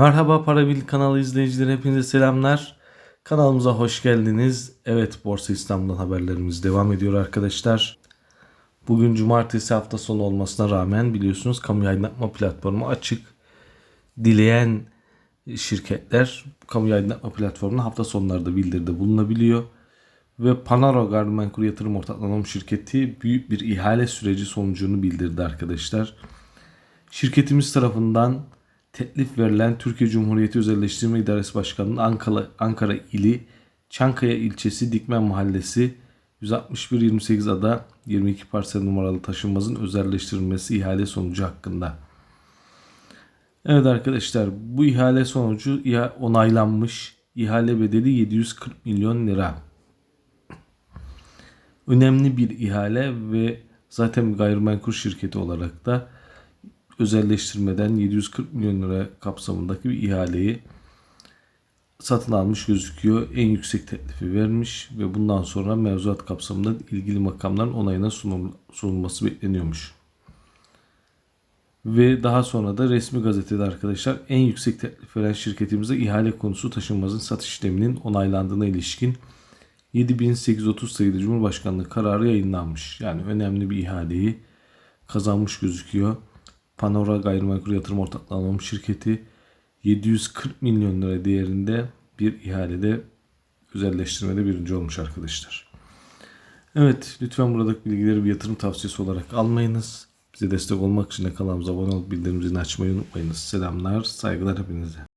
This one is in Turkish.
Merhaba Parabil kanalı izleyicileri hepinize selamlar. Kanalımıza hoş geldiniz. Evet Borsa İstanbul'dan haberlerimiz devam ediyor arkadaşlar. Bugün cumartesi hafta sonu olmasına rağmen biliyorsunuz kamu aydınlatma platformu açık. Dileyen şirketler kamu aydınlatma platformuna hafta sonlarda bildiride bulunabiliyor. Ve Panaro Gayrimenkul Yatırım Ortaklığı Anonim Şirketi büyük bir ihale süreci sonucunu bildirdi arkadaşlar. Şirketimiz tarafından teklif verilen Türkiye Cumhuriyeti Özelleştirme İdaresi Başkanı'nın Ankara, Ankara ili Çankaya ilçesi Dikmen Mahallesi 161-28 ada 22 parsel numaralı taşınmazın özelleştirilmesi ihale sonucu hakkında. Evet arkadaşlar bu ihale sonucu onaylanmış. İhale bedeli 740 milyon lira. Önemli bir ihale ve zaten gayrimenkul şirketi olarak da özelleştirmeden 740 milyon lira kapsamındaki bir ihaleyi satın almış gözüküyor. En yüksek teklifi vermiş ve bundan sonra mevzuat kapsamında ilgili makamların onayına sunul- sunulması bekleniyormuş. Ve daha sonra da resmi gazetede arkadaşlar en yüksek teklif veren şirketimize ihale konusu taşınmazın satış işleminin onaylandığına ilişkin 7830 sayılı Cumhurbaşkanlığı kararı yayınlanmış. Yani önemli bir ihaleyi kazanmış gözüküyor. Panora Gayrimenkul Yatırım Ortaklığı Anonim Şirketi 740 milyon lira değerinde bir ihalede özelleştirmede birinci olmuş arkadaşlar. Evet lütfen buradaki bilgileri bir yatırım tavsiyesi olarak almayınız. Bize destek olmak için de kanalımıza abone olup bildirim zilini açmayı unutmayınız. Selamlar, saygılar hepinize.